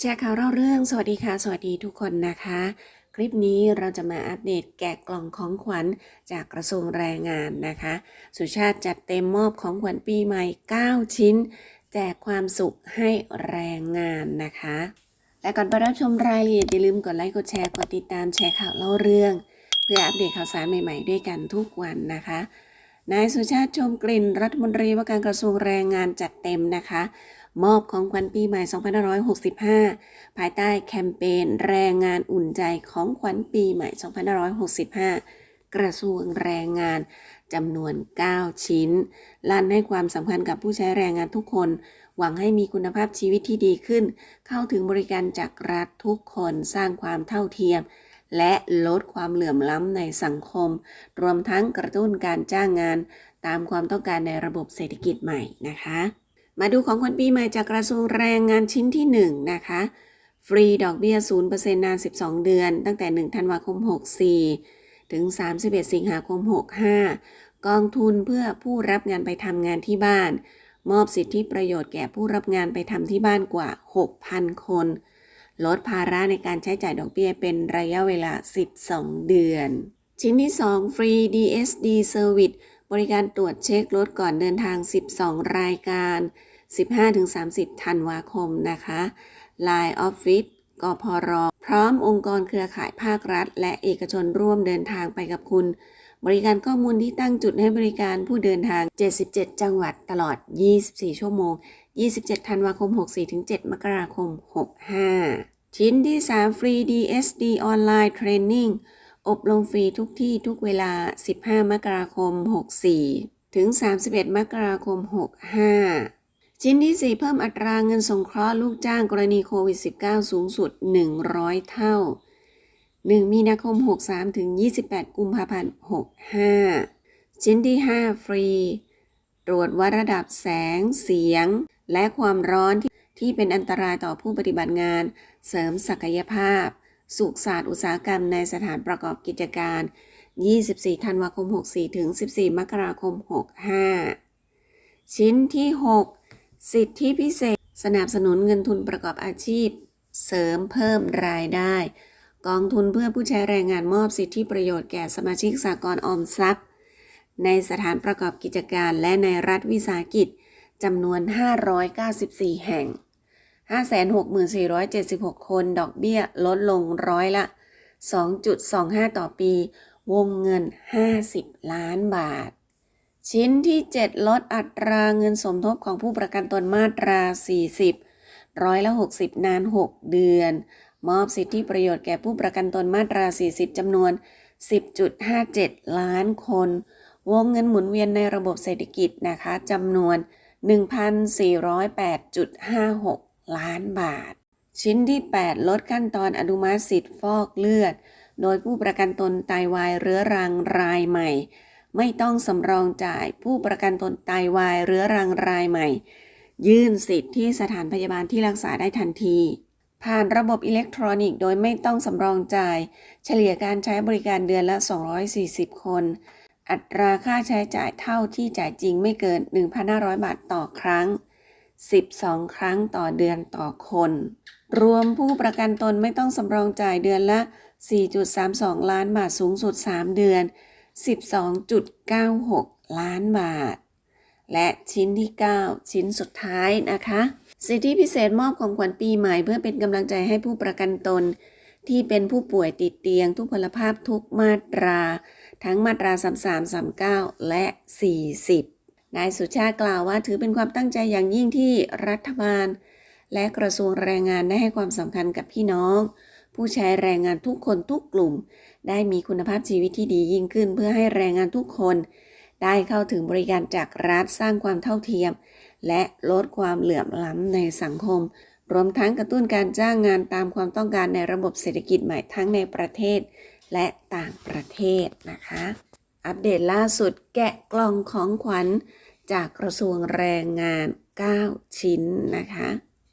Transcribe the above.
แชร์ข่าวเล่าเรื่องสวัสดีค่ะ สวัสดีทุกคนนะคะ คลิปนี้เราจะมาอัปเดตแกะกล่องของขวัญจากกระทรวงแรงงานนะคะ สุชาติจัดเต็มมอบของขวัญปีใหม่ 9 ชิ้น แจกความสุขให้แรงงานนะคะ และก่อนไปรับชมรายละเอียดอย่าลืมกดไลค์กดแชร์กดติดตามแชร์ข่าวเล่าเรื่อง เพื่ออัปเดตข่าวสารใหม่ๆ ด้วยกันทุกวันนะคะนายสุชาติชมกลิ่นรัฐมนตรีว่าการกระทรวงแรงงานจัดเต็มนะคะ มอบของขวัญปีใหม่ 2565 ภายใต้แคมเปญแรงงานอุ่นใจของขวัญปีใหม่ 2565 กระทรวงแรงงานจำนวน 9 ชิ้น ลั่นให้ความสำคัญกับผู้ใช้แรงงานทุกคน หวังให้มีคุณภาพชีวิตที่ดีขึ้น เข้าถึงบริการจากรัฐทุกคนสร้างความเท่าเทียม และลดความเหลื่อมล้ำในสังคม รวมทั้งกระตุ้นการจ้างงาน ตามความต้องการในระบบเศรษฐกิจใหม่นะคะ มาดูของขวัญปีใหม่จากกระทรวงแรงงานชิ้นที่ 1 นะคะ ฟรีดอกเบี้ย 0%นาน 12 เดือน ตั้งแต่ 1 ธันวาคม 64 ถึง 31 สิงหาคม 65 กองทุนเพื่อผู้รับงานไปทำงานที่บ้าน มอบสิทธิประโยชน์แก่ผู้รับงานไปทำที่บ้านกว่า 6,000 คน ลดภาระในการใช้จ่ายดอกเบี้ยเป็นระยะเวลา 12 เดือน ชิ้นที่ 2 ฟรี DSD Service บริการตรวจเช็ครถก่อนเดินทาง 12 รายการ 15-30 ธันวาคมนะคะ Line Office กพร พร้อมองค์กรเครือข่ายภาครัฐ และเอกชนร่วมเดินทางไปกับคุณ บริการข้อมูลที่ตั้งจุดให้บริการผู้เดินทาง 77 จังหวัดตลอด 24 ชั่วโมง 27 ธันวาคม 64 ถึง 7 มกราคม 65 ชิ้นที่ 3 ฟรี DSD ออนไลน์เทรนนิ่ง อบรมฟรีทุกที่ทุกเวลา 15 มกราคม 64 ถึง 31 มกราคม 65 ชิ้นที่ 4 เพิ่มอัตราเงินสงเคราะห์ลูกจ้างกรณีโควิด -19 สูงสุด 100 เท่า 1 มีนาคม 63 ถึง 28 กุมภาพันธ์ 65 ชิ้นที่ 5 ฟรี ตรวจวัดระดับแสง เสียง และความร้อนที่ที่เป็นอันตรายต่อผู้ปฏิบัติงาน เสริมศักยภาพ สุขศาสตร์อุตสาหกรรมในสถานประกอบกิจการ 24 ธันวาคม 64 ถึง 14 มกราคม 65 ชิ้นที่ 6 สิทธิพิเศษ สนับสนุนเงินทุนประกอบอาชีพ เสริมเพิ่มรายได้ กองทุนเพื่อผู้ใช้แรงงานมอบสิทธิประโยชน์แก่สมาชิกสากลออมทรัพย์ ในสถานประกอบกิจการและในรัฐวิสาหกิจจำนวน 594 แห่ง 564,76 คน ดอกเบี้ยลดลงร้อยละ 2.25 ต่อปี วงเงิน 50 ล้านบาท ชิ้นที่ 7 ลดอัตราเงินสมทบของผู้ประกันตนมาตรา 40 ร้อยละ 60 นาน 6 เดือน มอบสิทธิประโยชน์แก่ผู้ประกันตนมาตรา 40 จำนวน 10.57 ล้านคน วงเงินหมุนเวียนในระบบเศรษฐกิจนะคะจำนวน 1,408.56 ล้านบาท ชิ้นที่ 8 ลดขั้นตอนอนุมัติสิทธิ์ฟอกเลือด โดยผู้ประกันตนไตาวายเรื้อรังรายใหม่ ไม่ต้องสำรองจ่ายผู้ประกันตนตายวายเรื้อรังรายใหม่ ยื่นสิทธิ์ที่สถานพยาบาลที่รักษาได้ทันที ผ่านระบบอิเล็กทรอนิกส์โดยไม่ต้องสำรองจ่าย เฉลี่ยการใช้บริการเดือนละ 240 คน อัตราค่าใช้จ่ายเท่าที่จ่ายจริงไม่เกิน 1,500 บาทต่อครั้ง 12 ครั้งต่อเดือนต่อคน รวมผู้ประกันตนไม่ต้องสำรองจ่ายเดือนละ 4.32 ล้านบาทสูงสุด 3 เดือน 12.96 ล้านบาท และชิ้นที่ 9 ชิ้นสุดท้ายนะคะ สิทธิพิเศษมอบของขวัญปีใหม่เพื่อเป็นกำลังใจให้ผู้ประกันตน ที่เป็นผู้ป่วยติดเตียงทุกพลภาพทุกมาตรา ทั้งมาตรา 33 39 และ 40 นายสุชาติกล่าวว่าถือเป็นความตั้งใจอย่างยิ่งที่รัฐบาล และกระทรวงแรงงานได้ให้ความสำคัญกับพี่น้อง ผู้ใช้แรงงานทุกคนทุกกลุ่ม ได้มีคุณภาพชีวิตที่ดียิ่งขึ้น เพื่อให้แรงงานทุกคน ได้เข้าถึงบริการจากรัฐสร้างความเท่าเทียม และลดความเหลื่อมล้ำในสังคม รวมทั้งกระตุ้นการจ้างงานตามความต้องการในระบบเศรษฐกิจใหม่ทั้งในประเทศ และต่างประเทศนะคะ อัปเดตล่าสุดแกะกล่องของขวัญจากกระทรวงแรงงาน 9 ชิ้นนะคะ